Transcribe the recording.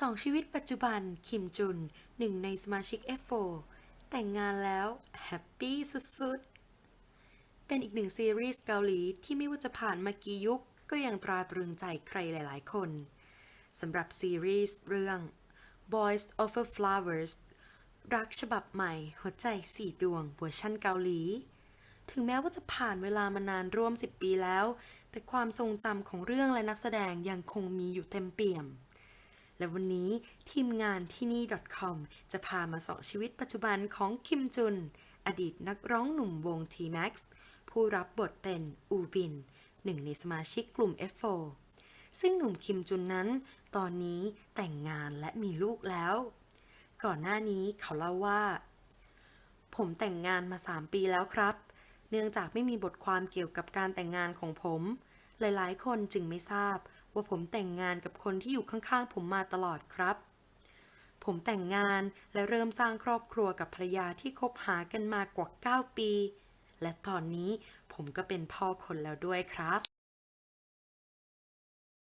สองชีวิตปัจจุบัน คิมจุนหนึ่งในสมาชิก F4 แต่งงานแล้ว แฮปปี้สุดๆ เป็นอีกหนึ่งซีรีส์เกาหลีที่ไม่ว่าจะผ่านมากี่ยุค ก็ยังตราตรึงใจใครหลายๆ คนสำหรับซีรีส์เรื่อง Boys Over Flowers รักฉบับใหม่ หัวใจสี่ดวงเวอร์ชั่นเกาหลี ถึงแม้ว่าจะผ่านเวลามานานร่วม 10 ปีแล้ว แต่ความทรงจำของเรื่องและนักแสดงยังคงมีอยู่เต็มเปี่ยม และวันนี้ทีมงานที่นี่ .com จะพามาส่องชีวิตปัจจุบันของคิมจุน อดีตนักร้องหนุ่มวง T-Max ผู้รับบทเป็นอูบิน หนึ่งในสมาชิกกลุ่ม F4 ซึ่งหนุ่มคิมจุนนั้น ตอนนี้แต่งงานและมีลูกแล้ว ก่อนหน้านี้เขาเล่าว่า ผมแต่งงานมา 3 ปีแล้วครับ เนื่องจากไม่มีบทความเกี่ยวกับการแต่งงานของผม หลายๆ คนจึงไม่ทราบ ว่าผมแต่งงานกับคนที่อยู่ข้างๆ ผมมาตลอดครับ ผมแต่งงานและเริ่มสร้างครอบครัวกับภรรยาที่คบหากันมากว่า 9 ปี และตอนนี้ผมก็เป็นพ่อคนแล้วด้วยครับ